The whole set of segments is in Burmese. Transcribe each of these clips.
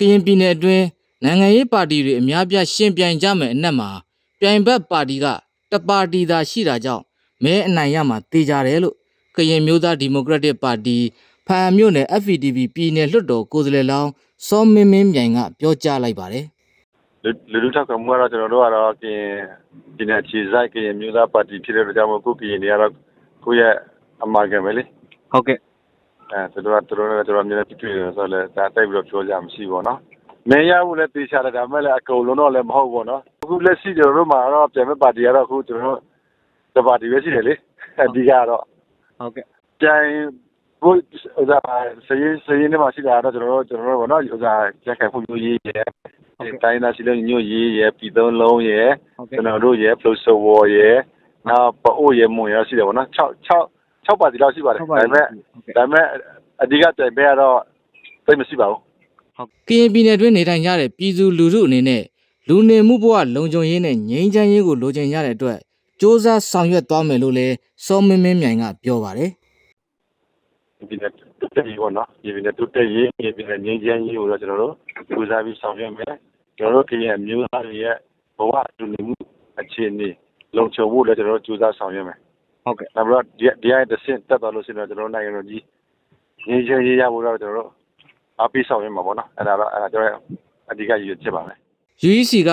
ကရင်ပြည်နယ်အတွင်းနိုင်ငံရေးပါတီတွေအများပြားရှင်ပြိုင်ကြမယ်အနက်မှာပြိုင်ဘက်ပါတီကတပါတီသာရှိတာကြောင့်မဲအနိုင်ရမှာတေချာတယ်လို့ကရင်မျိုးသားဒီမိုကရက်တစ်ပါတီဖာမြို့နယ် FPTP ပြည်နယ်လွှတ်တော်ကိုယ်စားလှယ်လောင်းစောမင်းမင်းမြိုင်ကပြောကြားလိုက်ပါတယ်လူလူလူထောက်ကမှုကတော့ကျွန်တော်တို့ကတော့ကရင်ဒီနေ့ခြေစိုက်ကရင်မျိုးသားပါတီဖြစ်တဲ့အတွက်ကြောင့်မို့ခုကရင်တွေကတော့ကိုယ့်ရဲ့အမာခံပဲလေဟုတ်ကဲ့ အဲသူတို့ကသူတို့လည်းကျွန်တော်မြင်နေတွေ့တယ်ဆိုတော့လည်းဒါတိုက်ပြီးတော့ပြောကြမှရှိပါတော့မင်းရဘူးလည်းတေချာတယ်ဒါပေမဲ့လည်းအကုန်လုံးတော့လည်းမဟုတ်ဘူးနော်အခုလက်ရှိကျွန်တော်တို့မှာတော့ပြန်မဲ့ပါတီကတော့အခုကျွန်တော်တို့တပါတီပဲရှိတယ်လေအဓိကတော့ဟုတ်ကဲ့ပြန်ဘုဥစားစရေးစရေးနေမှာရှိတာတော့ကျွန်တော်တို့ကျွန်တော်တို့ဘောနော်ဥစားရက်ခိုင်ဖို့ရေးရယ်တိုင်းသားစီလုံးညို့ရေးရယ်ပြည်သုံးလုံးရယ်ဟုတ်ကဲ့ကျွန်တော်တို့ရဲ့ flow server ရဲ့နောက်ပအိုရဲ့မွန်ရရှိတယ်ဗောနော်6 6 6ပါတီလောက်ရှိပါတယ်ဟုတ်ပါဒါပေမဲ့ဟုတ်ကဲ့ဒါပေမဲ့အဓိကတိုင်ပဲကတော့သိပ်မရှိပါဘူးကရင်ပြည်နယ်တွင်းနေထိုင်ကြတဲ့ပြည်သူလူထုအနေနဲ့လူနေမှုဘဝလုံခြုံရေးနဲ့ငြိမ်းချမ်းရေးကိုလိုချင်ကြတဲ့အတွက်စ조사ဆောင်ရွက်သွားမယ်လို့လည်းစောမင်းမင်းမြိုင်ကပြောပါတယ်ဒီနေ့တူတက်ရေးဗောနော်ဒီနေ့တူတက်ရေးဒီနေ့ငင်းချမ်းရေးကိုတော့ကျွန်တော်တို့ပူဇော်ပြီးဆောင်ရွက်မယ်ကျွန်တော်တို့ကရင်မျိုးသားတွေရဲ့ဘဝလူနေမှုအခြေအနေလုံခြုံဖို့လည်းကျွန်တော်တို့ကြိုးစားဆောင်ရွက်မယ် ဟုတ်ကဲ့နောက်ပြီးတော့ဒီဒီအဲ့တစ်ဆင့်တက်သွားလို့ရှိရင်တော့ကျွန်တော်တို့နိုင်ငံတော်ကြီးငင်းချမ်းရေးရဖို့တော့ကျွန်တော်တို့အားပေးဆောင်ရွက်မှာဗောနော်အဲ့ဒါတော့အဲ့ဒါကျွန်တော်အဓိကရည်ရွယ်ချက်ပါပဲ UEC က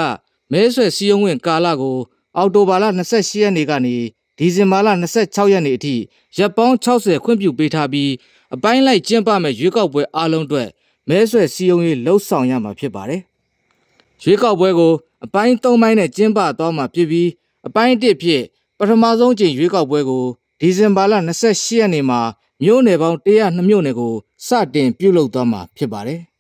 မဲဆွယ်စည်းရုံးဝင်ကာလကိုအောက်တိုဘာလ28ရက်နေ့ကနေဒီဇင်ဘာလ26ရက်နေ့အထိရပ်ပေါင်း60ခွင့်ပြုပေးထားပြီးအပိုင်းလိုက်ကျင်းပမဲ့ရွေးကောက်ပွဲအားလုံးအတွက်မဲဆွယ်စည်းရုံးရေးလှုပ်ဆောင်ရမှာဖြစ်ပါတယ်။ရွေးကောက်ပွဲကိုအပိုင်း၃ပိုင်းနဲ့ကျင်းပသွားမှာဖြစ်ပြီးအပိုင်း၁ဖြစ် ပထမဆုံးချိန်ရွေးကောက်ပွဲကိုဒီဇင်ဘာလ28ရက်နေ့မှာမြို့နယ်ပေါင်း102မြို့နယ်ကိုစတင်ပြုလုပ်သွားမှာဖြစ်ပါတယ်။